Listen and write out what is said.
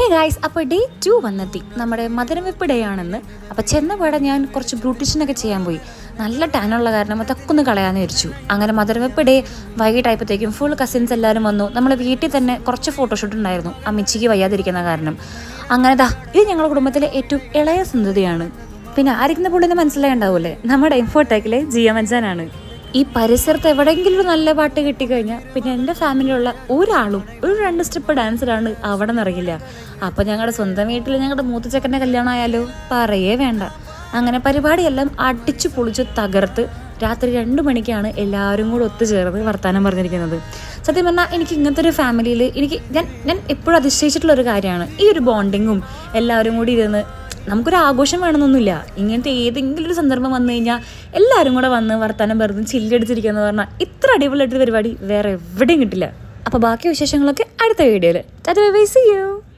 ഹേ guys അപ്പോൾ day two വന്നെത്തി. നമ്മുടെ മധുരം വെപ്പ് ഡേ ആണെന്ന്. അപ്പോൾ ചെന്ന പാടെ ഞാൻ കുറച്ച് ബ്രൂട്ടിഷനൊക്കെ ചെയ്യാൻ പോയി. നല്ല ടാനുള്ള കാരണം അതൊക്കെ ഒന്ന് കളയാന്ന് വിചാരിച്ചു. അങ്ങനെ മധുരം വെപ്പ് ഡേ വൈകിട്ടായപ്പോഴത്തേക്കും ഫുൾ കസിൻസ് എല്ലാവരും വന്നു. നമ്മൾ വീട്ടിൽ തന്നെ കുറച്ച് ഫോട്ടോഷൂട്ട് ഉണ്ടായിരുന്നു. അമ്മച്ചിക്ക് വയ്യാതിരിക്കുന്ന കാരണം. അങ്ങനെ ദാ ഇത് ഞങ്ങളുടെ കുടുംബത്തിലെ ഏറ്റവും ഇളയ സന്തതിയാണ്. പിന്നെ ആയിരിക്കുന്ന പുള്ളിന്ന് മനസ്സിലായിണ്ടാവൂലേ നമ്മുടെ ഇൻഫോടെക്കിലെ ജിയ മഞ്ചാനാണ് ഈ പരിസരത്ത് എവിടെയെങ്കിലും ഒരു നല്ല പാട്ട് കിട്ടിക്കഴിഞ്ഞാൽ പിന്നെ എന്റെ ഫാമിലിയിലുള്ള ഒരാളും ഒരു രണ്ട് സ്റ്റെപ്പ് ഡാൻസറാണ് അവിടെ നിറയില്ല അപ്പോൾ ഞങ്ങളുടെ സ്വന്തം വീട്ടിൽ ഞങ്ങളുടെ മൂത്തച്ചക്കന്റെ കല്യാണം ആയാലോ പറയേ വേണ്ട. അങ്ങനെ പരിപാടിയെല്ലാം അടിച്ചു പൊളിച്ച് തകർത്ത് രാത്രി രണ്ട് മണിക്കാണ് എല്ലാവരും കൂടെ ഒത്തുചേർന്ന് വർത്തമാനം പറഞ്ഞിരിക്കുന്നത്. സത്യം പറഞ്ഞാൽ എനിക്ക് ഇങ്ങനത്തെ ഒരു ഫാമിലിയിൽ എനിക്ക് ഞാൻ ഞാൻ എപ്പോഴും അതിശയിച്ചിട്ടുള്ള ഒരു കാര്യമാണ്. ഈ ഒരു ബോണ്ടിങ്ങും എല്ലാവരും കൂടി ഇരുന്ന് നമുക്കൊരു ആഘോഷം വേണമെന്നൊന്നുമില്ല. ഇങ്ങനത്തെ ഏതെങ്കിലും ഒരു സന്ദർഭം വന്നു കഴിഞ്ഞാൽ എല്ലാവരും കൂടെ വന്ന് വർത്താനം പറഞ്ഞ് ചില്ലടിച്ചിരിക്കുക എന്ന് പറഞ്ഞാൽ ഇത്ര അടിപൊളിയായിട്ടൊരു പരിപാടി വേറെ എവിടെയും കിട്ടില്ല. അപ്പോൾ ബാക്കി വിശേഷങ്ങളൊക്കെ അടുത്ത വീഡിയോയിൽ ബൈ യു